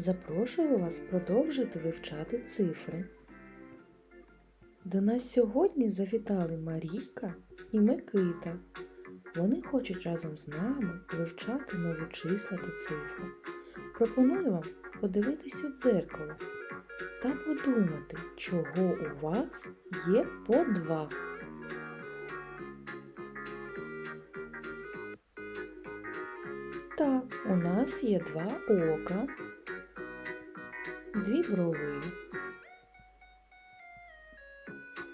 Запрошую вас продовжити вивчати цифри. До нас сьогодні завітали Марійка і Микита. Вони хочуть разом з нами вивчати нові числа та цифри. Пропоную вам подивитись у дзеркало та подумати, чого у вас є по два. Так, у нас є два ока, дві брови,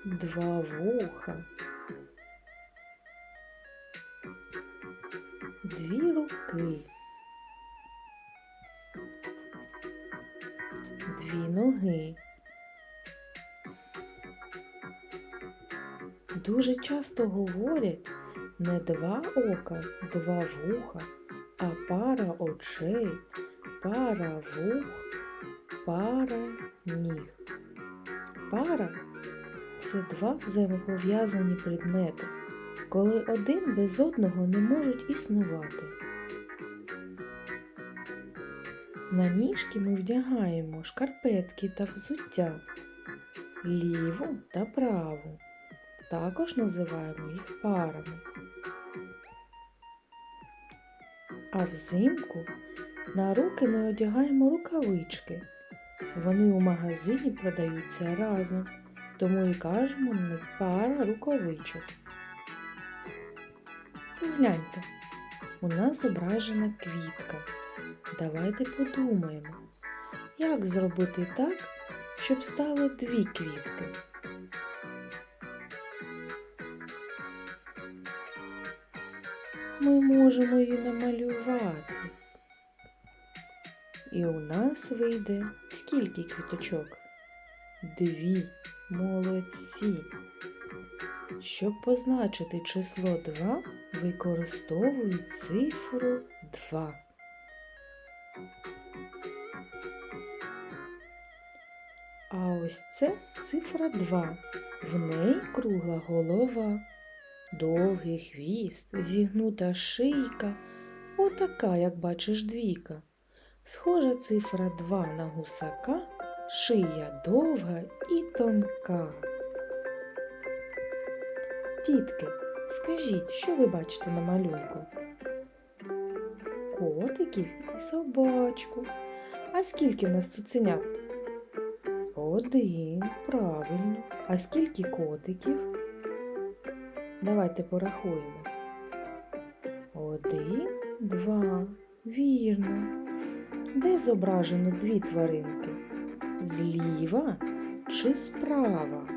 два вуха, дві руки, дві ноги. Дуже часто говорять не два ока, два вуха, а пара очей, пара вух, пара ніг. Пара це два взаємопов'язані предмети, коли один без одного не можуть існувати. На ніжки ми вдягаємо шкарпетки та взуття, ліву та праву. Також називаємо їх парами. А взимку на руки ми одягаємо рукавички. Вони у магазині продаються разом, тому і кажемо на пара рукавичок. Погляньте, у нас зображена квітка. Давайте подумаємо, як зробити так, щоб стало дві квітки. Ми можемо її намалювати. І у нас вийде скільки квіточок? Дві. Молодці. Щоб позначити число 2, використовують цифру 2. А ось це цифра 2. В неї кругла голова, довгий хвіст, зігнута шийка. Отака, як бачиш, двійка. Схожа цифра 2 на гусака, шия довга і тонка. Дітки, скажіть, що ви бачите на малюнку? Котиків і собачку. А скільки в нас цуценят? Один, правильно. А скільки котиків? Давайте порахуємо. Один, два. Вірно. Де зображено дві тваринки? Зліва чи справа?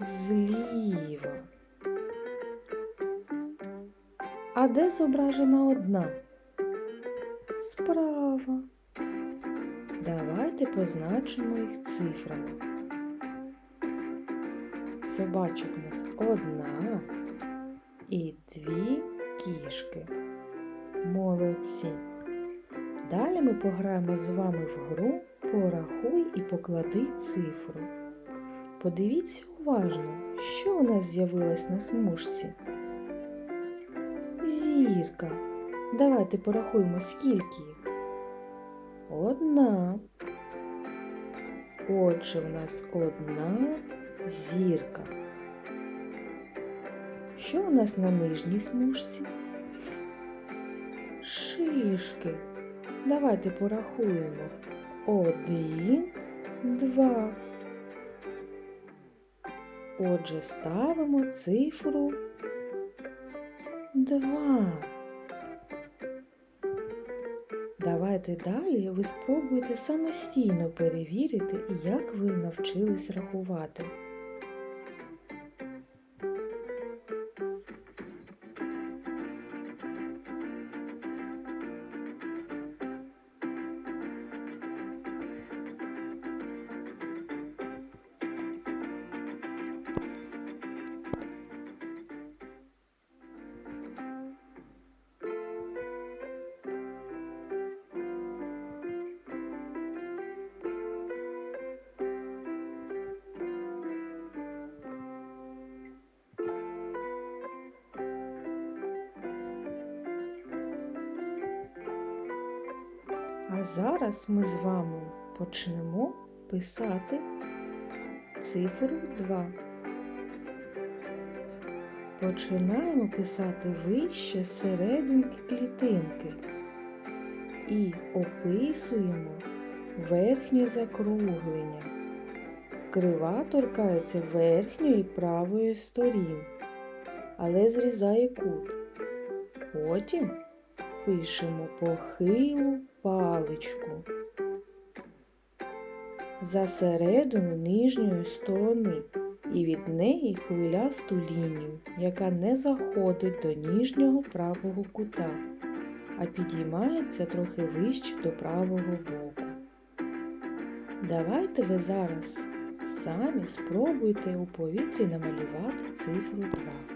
Зліва. А де зображена одна? Справа. Давайте позначимо їх цифрами. Собачок у нас одна і дві кішки. Молодці. Далі ми пограємо з вами в гру Порахуй і поклади цифру. Подивіться уважно, що у нас з'явилось на смужці. Зірка. Давайте порахуємо, скільки їх. Одна. Отже, в нас одна зірка. Що у нас на нижній смужці? Шишки. Давайте порахуємо. Один, два. Отже, ставимо цифру два. Давайте далі ви спробуєте самостійно перевірити, як ви навчились рахувати. Зараз ми з вами почнемо писати цифру 2. Починаємо писати вище серединки клітинки і описуємо верхнє закруглення. Крива торкається верхньої правої сторін, але зрізає кут. Потім пишемо похилу паличку за нижньої сторони і від неї хвилясту лінію, яка не заходить до ніжнього правого кута, а підіймається трохи вище до правого боку. Давайте ви зараз самі спробуйте у повітрі намалювати цифру 2.